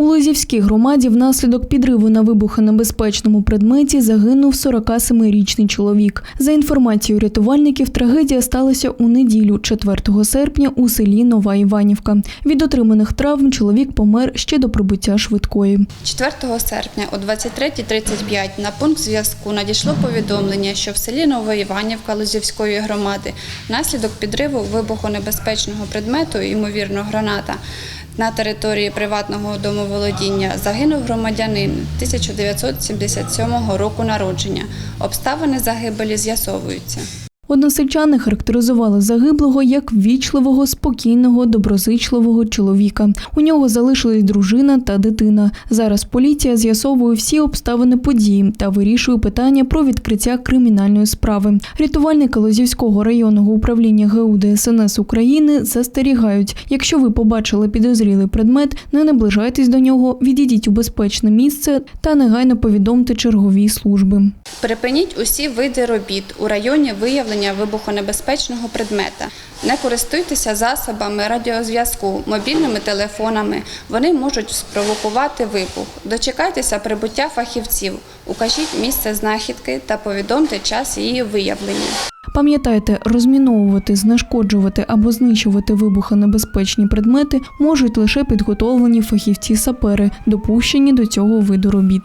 У Лозівській громаді внаслідок підриву на вибухонебезпечному предметі загинув 47-річний чоловік. За інформацією рятувальників, трагедія сталася у неділю, 4 серпня, у селі Нова Іванівка. Від отриманих травм чоловік помер ще до прибуття швидкої. 4 серпня о 23.35 на пункт зв'язку надійшло повідомлення, що в селі Новоіванівка Лозівської громади внаслідок підриву вибухонебезпечного предмету, ймовірно, граната, на території приватного домоволодіння загинув громадянин 1977 року народження. Обставини загибелі з'ясовуються. Односельчани характеризували загиблого як ввічливого, спокійного, доброзичливого чоловіка. У нього залишились дружина та дитина. Зараз поліція з'ясовує всі обставини події та вирішує питання про відкриття кримінальної справи. Рятувальники Лозівського районного управління ГУ ДСНС України застерігають, якщо ви побачили підозрілий предмет, не наближайтесь до нього, відійдіть у безпечне місце та негайно повідомте чергові служби. Припиніть усі види робіт у районі виявлення вибухонебезпечного предмета. Не користуйтеся засобами радіозв'язку, мобільними телефонами. Вони можуть спровокувати вибух. Дочекайтеся прибуття фахівців, укажіть місце знахідки та повідомте час її виявлення. Пам'ятайте, розміновувати, знешкоджувати або знищувати вибухонебезпечні предмети можуть лише підготовлені фахівці-сапери, допущені до цього виду робіт.